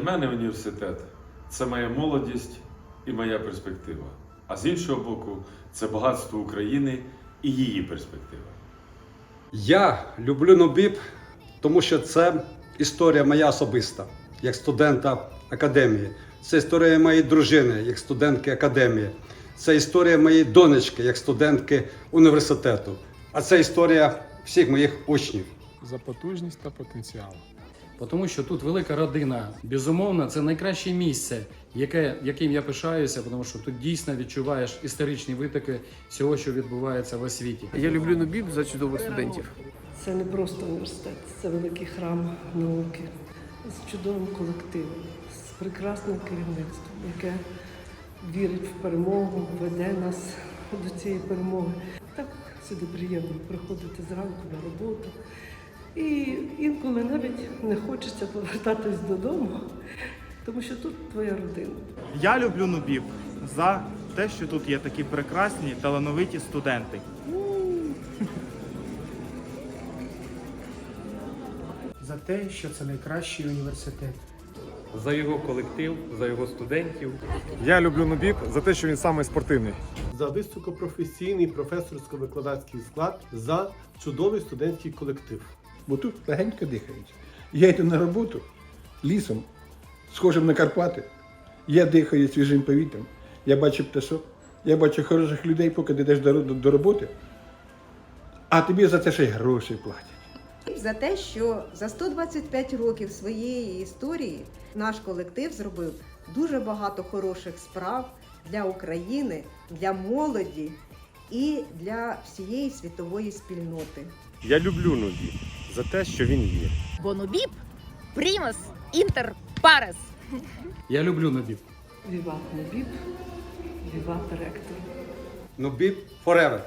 університет це моя молодість і моя перспектива. А з іншого боку, це багатство України і її перспектива. Я люблю Нобіб, тому що це історія моя особиста, як студента академії. Це історія моєї дружини, як студентки академії. Це історія моєї донечки, як студентки університету. А це історія всіх моїх учнів. за потужність та потенціал. Тому що тут велика родина. Безумовно, це найкраще місце, яке, яким я пишаюся, тому що тут дійсно відчуваєш історичні витоки всього, що відбувається в освіті. Я люблю Нобіб за чудових студентів. Це не просто університет, це великий храм науки з чудовим колективом, з прекрасним керівництвом, яке вірить в перемогу, веде нас до цієї перемоги. Так сюди приємно приходити зранку на роботу. І інколи навіть не хочеться повертатись додому, тому що тут твоя родина. Я люблю Нубів за те, що тут є такі прекрасні, талановиті студенти. за те, що це найкращий університет. за його колектив, за його студентів. Я люблю Нубіб за те, що він саме спортивний. за високопрофесійний професорсько-викладацький склад, за чудовий студентський колектив. Бо тут легенько дихають. Я йду на роботу лісом, схожим на Карпати. Я дихаю свіжим повітрям, я бачу пташок, я бачу хороших людей, поки ти йдеш до, до, до роботи, а тобі за це ще й гроші платять. За те, що за 125 років своєї історії наш колектив зробив дуже багато хороших справ для України, для молоді і для всієї світової спільноти. Я люблю Нубіб за те, що він є. Бо Бонобіб, Примас, Інтер, Парес. Я люблю Нобіб. Віват Небіб, віват ректор. Нобіб forever!